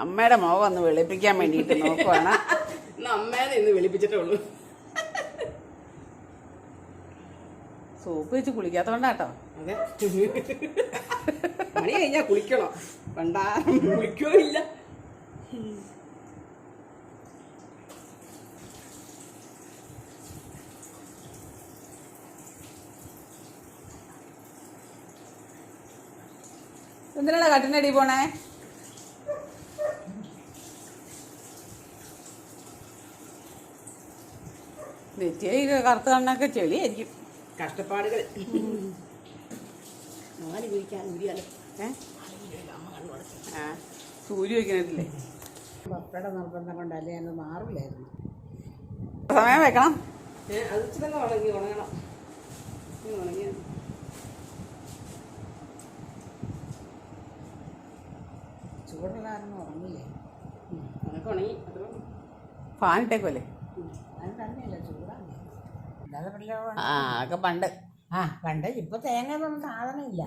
അമ്മയുടെ മുഖം ഒന്ന് വെളുപ്പിക്കാൻ വേണ്ടിയിട്ട് നോക്കുവാണ്. അമ്മേനെ ഇന്ന് വിളിപ്പിച്ചിട്ടേ ഉള്ളൂ സോപ്പ് വെച്ച് കുളിക്കാത്തോണ്ടാട്ടോ. അതെ. മണി കഴിഞ്ഞാ കുളിക്കണം. പണ്ടാ കുളിക്കോ ഇല്ല എന്തിനാണ് കട്ടിനടി പോണേ? നെറ്റിയ കറുത്ത കണ്ണൊക്കെ ചെളിയായിരിക്കും. കഷ്ടപ്പാടുകൾ. നാല് ആ. സൂര്യ വയ്ക്കണില്ലേ പപ്പയുടെ നിർബന്ധം കൊണ്ടല്ലേ അത് മാറില്ലായിരുന്നു. സമയം വെക്കണം. ഏഹ് അത് ഇച്ചിരി ഒന്ന് ഉണങ്ങി ഉണങ്ങണം. ഇനി ഉണങ്ങി ചൂടുള്ളായിരുന്നു ഉറങ്ങില്ലേ ഉണക്ക് ഉണങ്ങി അത്രേ ആ ഒക്കെ പണ്ട്. ആ പണ്ട് ഇപ്പൊ തേങ്ങ ഒന്നും സാധനം ഇല്ല.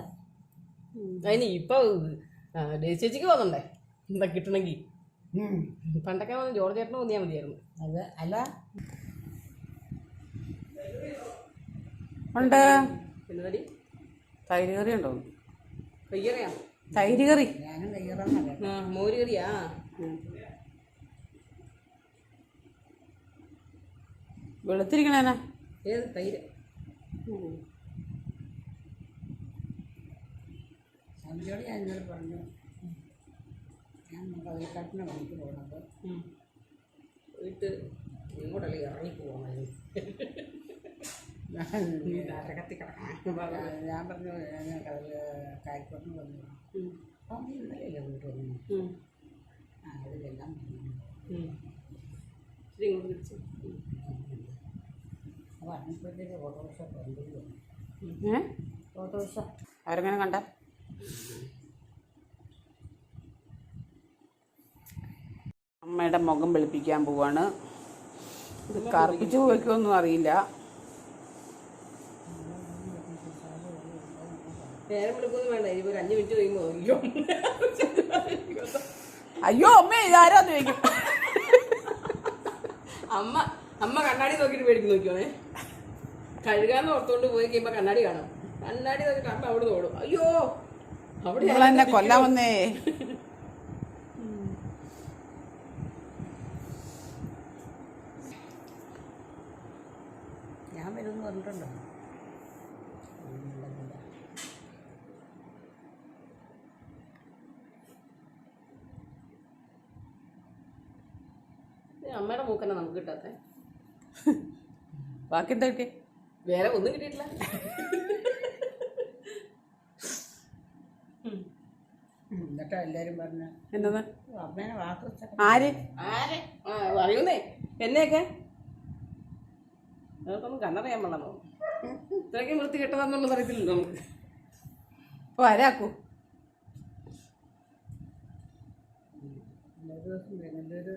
അതിന് ഇപ്പൊ ചേച്ചിക്ക് വന്നണ്ടേ എന്താ കിട്ടണമെങ്കിൽ. പണ്ടൊക്കെ വന്ന് ജോർജ് ചേട്ടന് തോന്നിയാൽ മതിയായിരുന്നു. അത് അല്ല? ഉണ്ട്. തൈര് കറി ഉണ്ടോ? കയ്യറിയാ തൈര് കറി. ഞാനും കയ്യറന്നല്ല ആ മോര് കറിയാ? വെളുത്തിരിക്കണേനാ. ഏത് തൈര്? സന്ധ്യയോട് ഞാൻ ഇന്നലെ പറഞ്ഞു. ഞാൻ കതിൽക്കാട്ടിന് പണിക്ക് പോകുന്നത്. വീട്ട് ഇങ്ങോട്ടല്ലേ ഇറങ്ങി കത്തി കിടക്കാൻ ഞാൻ പറഞ്ഞു ഞാൻ കതിൽ കായ്ക്കോട്ടിന് വന്നു അപ്പം ഇന്നലെയല്ലേ വീട്ടിൽ വന്നു? ആ അതിലെല്ലാം ഇങ്ങോട്ട് തിരിച്ച് അവരെങ്ങനെ കണ്ട? അമ്മയുടെ മുഖം വെളുപ്പിക്കാൻ പോവാണ്. ഇത് കറുപ്പിച്ച് പോയിക്കൊന്നും അറിയില്ല. നേരം വിളിക്കൊന്നും വേണ്ട. ഇനി ഒരു അഞ്ച് മിനിറ്റ് കഴിയുമ്പോൾ അയ്യോ അയ്യോ അമ്മേ ഇതാരാന്ന് ചോദിക്കും. അമ്മ അമ്മ കണ്ണാടി നോക്കിയിട്ട് പേടിക്ക് നോക്കിയോണേ കഴുകാന്ന് ഓർത്തോണ്ട് പോയി കഴിയുമ്പോ കണ്ണാടി കാണാം. കണ്ണാടി കാണുമ്പോ അവിടെ ഓടും. അയ്യോ അവിടെ കൊല്ലാമെന്നേ ഞാൻ വരുമെന്ന് പറഞ്ഞിട്ടുണ്ടോ? അമ്മയുടെ മൂക്കന്നെ നമുക്ക് കിട്ടാത്ത? ബാക്കി എന്താ കിട്ടിയേ വേറെ ഒന്നും കിട്ടിയിട്ടില്ല. എന്നിട്ടാ എല്ലാരും പറഞ്ഞ? എന്താ അമ്മേനെ വാക്ക് വെച്ച ആര്? ആരെ? അറിയുന്നേ എന്നെയൊക്കെ? നമുക്കൊന്നും കണ്ണറിയാൻ പാടില്ല ഇത്രയ്ക്കും വൃത്തി കെട്ടതാന്നുള്ളത് അറിയത്തില്ല നമുക്ക്. അപ്പൊ ആരാക്കൂ? എല്ലാ ദിവസം ബ്ലഡ്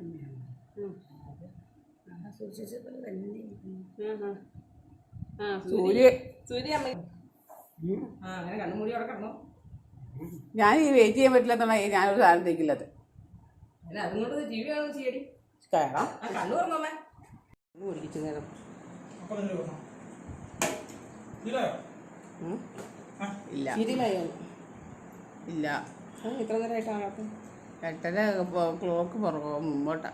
അമ്മയാണ്. തന്നെ ഞാൻ ഈ വെയിറ്റ് ചെയ്യാൻ പറ്റില്ല ഞാനൊരു സാധനം തേക്കില്ലത് കയറാം നേരം? ഇല്ല. ഇല്ല. ഇത്ര നേരമായിട്ടാണ് എട്ടര ക്ലോക്ക് പുറകോ മുമ്പോട്ടാ.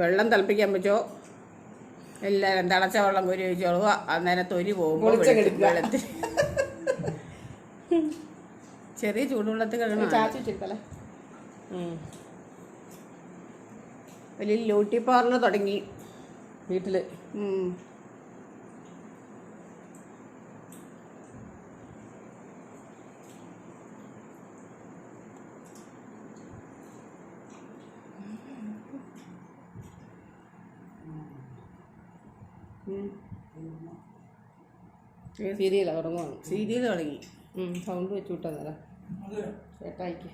വെള്ളം തിളപ്പിക്കാൻ വെച്ചോ എല്ലാവരും തിളച്ച വെള്ളം കോരി വെച്ചോളുക അന്നേരം തൊലി പോകുമ്പോൾ വെള്ളത്തിൽ. ചെറിയ ചൂടുവെള്ളത്തിൽ കഴുകണം. വലിയ ലൂട്ടി പാർലർ തുടങ്ങി. വീട്ടിൽ. സീരിയലാ തുടങ്ങുവാണ്. സീരിയൽ തുടങ്ങി. സൗണ്ട് വെച്ച് വിട്ടാ നേരം ചേട്ടായിക്ക്.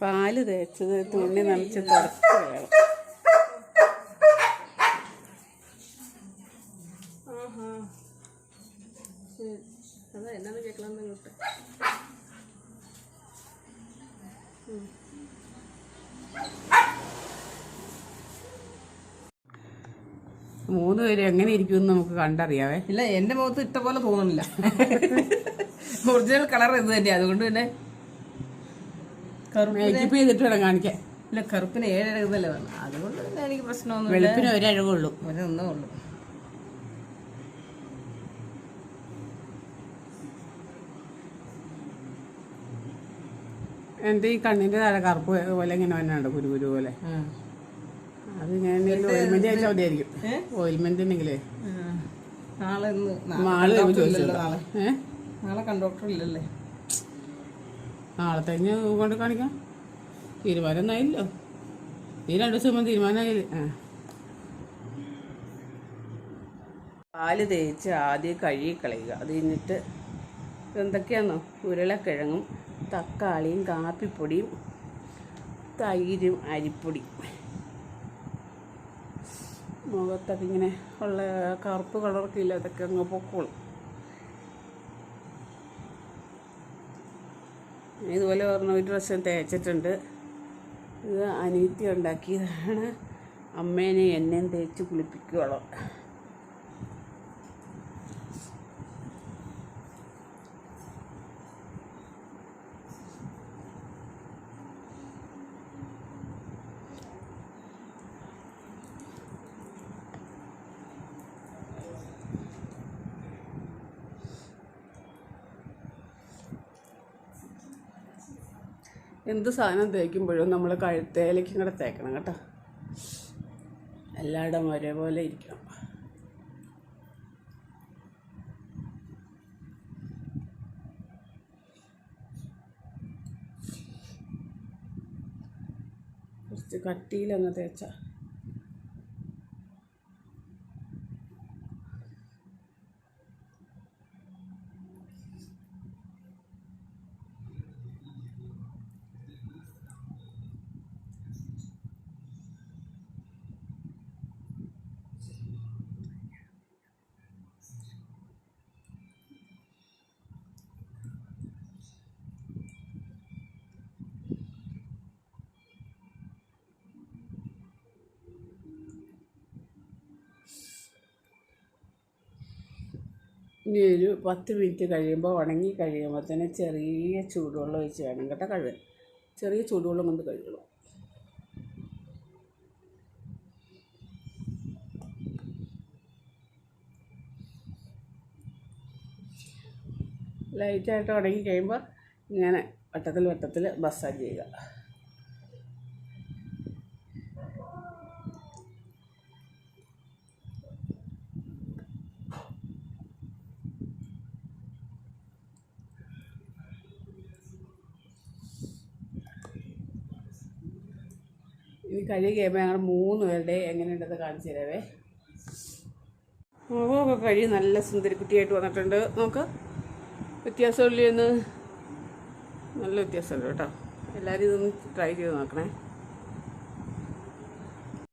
പാൽ തേച്ചത് തുണി നനച്ച് തുടച്ചു വേണം. മൂന്ന് പേര് എങ്ങനെ ഇരിക്കുമെന്ന് നമുക്ക് കണ്ടറിയാവേ. ഇല്ല എന്റെ മുഖത്ത് ഇട്ട പോലെ തോന്നുന്നില്ല. ഒറിജിനൽ കളർ ഇത് തന്നെ അതുകൊണ്ട് തന്നെ മേക്കപ്പ് ചെയ്തിട്ട് വേണം കാണിക്കാൻ. ഇല്ല കറുപ്പിന് വേണം അതുകൊണ്ട് തന്നെ എനിക്ക് പ്രശ്നമൊന്നുമില്ല. വെളുപ്പിന് ഒരഴകുള്ളൂ. ഒരൊന്നേ ഉള്ളൂ. എന്റെ ഈ കണ്ണിന്റെ താഴെ കറുപ്പ് പോലെ ഇങ്ങനെ വന്നാണ്ട് കുരു കുരു പോലെ. അത് ഞാൻ ഓയിൽമെന്റ് ചോദിച്ചാൽ മതിയായിരിക്കും. ഓയിൽമെന്റ് ഉണ്ടെങ്കിലേ. നാളെ നാളെ നാളെ നാളെ കണ്ടോക്ടർ ഇല്ലല്ലേ നാളെ. തന്നെ കൊണ്ട് കാണിക്കാം. തീരുമാനം ഒന്നായില്ലോ ഈ രണ്ട് ദിവസം മുമ്പ് തീരുമാനമായില്ലേ? ആ. പാൽ തേച്ച് ആദ്യം കഴുകി കളയുക. അത് കഴിഞ്ഞിട്ട് എന്തൊക്കെയാണോ ഉരുളക്കിഴങ്ങും തക്കാളിയും കാപ്പിപ്പൊടിയും തൈരും അരിപ്പൊടി. മുഖത്തൊക്കെ ഇങ്ങനെ ഉള്ള കറുപ്പ് കളറൊക്കെ ഇല്ല അതൊക്കെ അങ്ങ് പൊക്കോളും. ഇതുപോലെ പറഞ്ഞ ഒരു പ്രാവശ്യം തേച്ചിട്ടുണ്ട്. ഇത് അനീത്തി ഉണ്ടാക്കിയതാണ്. അമ്മേനെ എന്നെയും തേച്ച് കുളിപ്പിക്കുകയുള്ളൂ എന്ത് സാധനം തേക്കുമ്പോഴും നമ്മൾ കഴുത്തേലേക്കും കൂടെ തേക്കണം കേട്ടോ. എല്ലായിടം ഒരേപോലെ ഇരിക്കണം. കുറച്ച് കട്ടിയിലങ്ങ് തേച്ചാൽ ഇനി ഒരു പത്ത് മിനിറ്റ് കഴിയുമ്പോൾ ഉണങ്ങി കഴിയുമ്പോൾ തന്നെ ചെറിയ ചൂടുവെള്ളം ഒഴിച്ച് വേണം കേട്ടോ കഴുകാൻ. ചെറിയ ചൂടുവെള്ളം കൊണ്ട് കഴുകണം. ലൈറ്റായിട്ട് ഉണങ്ങി കഴിയുമ്പോൾ ഇങ്ങനെ വട്ടത്തിൽ വട്ടത്തിൽ മസാജ് ചെയ്യുക. ഇനി കഴുകി കഴിയുമ്പോൾ ഞങ്ങൾ മൂന്ന് പേരുടെ എങ്ങനെയുണ്ടെന്ന് കാണിച്ചു തരാവേ. മുഖമൊക്കെ കഴി നല്ല സുന്ദരിക്കുട്ടിയായിട്ട് വന്നിട്ടുണ്ട്. നോക്ക് വ്യത്യാസമില്ലെന്ന് നല്ല വ്യത്യാസമുണ്ട് കേട്ടോ. എല്ലാവരും ഇതൊന്ന് ട്രൈ ചെയ്ത് നോക്കണേ.